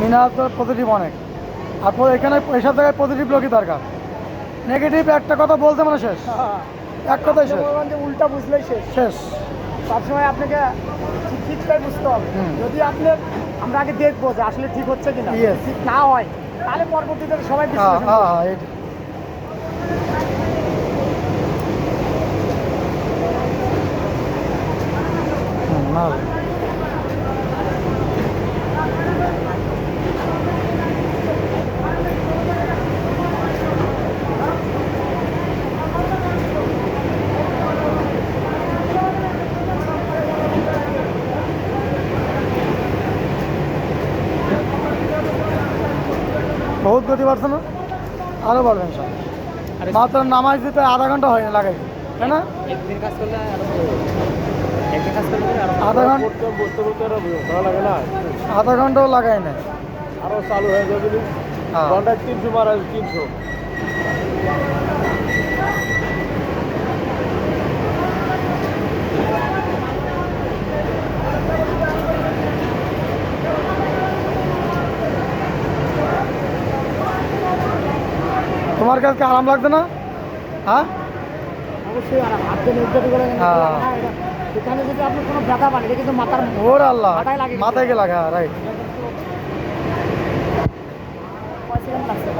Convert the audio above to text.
মিনার তো পজিটিভ অনেক। আর এখানে এসব জায়গায় পজিটিভ লোকই দরকার। নেগেটিভ একটা কথা বলতে মানে শেষ। এক কথাই শেষ। উল্টা বুঝলেই শেষ। শেষ। সবসময় আপনাকে ঠিক ঠিকটাই বুঝতে হবে। যদি আপনার আমরা আগে দেখব যে আসলে ঠিক হচ্ছে কিনা. ঠিক না হয় তাহলে পরবর্তীতে সবাই হ্যাঁ হ্যাঁ। হ্যাঁ না। বহুত গতি বাড়ছে না? আরও বাড়বে মাত্র নামাজ দিতে আধা ঘণ্টা হয় না লাগাই তাই না? একদিন কাজ করলে আধা ঘণ্টা আধা ঘন্টাও লাগাই না আরও চালু হয়ে যাবে। হ্যাঁ। ঘন্টায় তিনশো মারা তিনশো। তোমার কাছে আরাম লাগছে না? হ্যাঁ? অবশ্যই আর হাতে নির্যাতন করে হ্যাঁ। এখানে যদি আপনার কোনো ব্যথা পান এটা কিন্তু মাথার ওর আল্লাহ মাথায় লাগা রাইট লাগছে?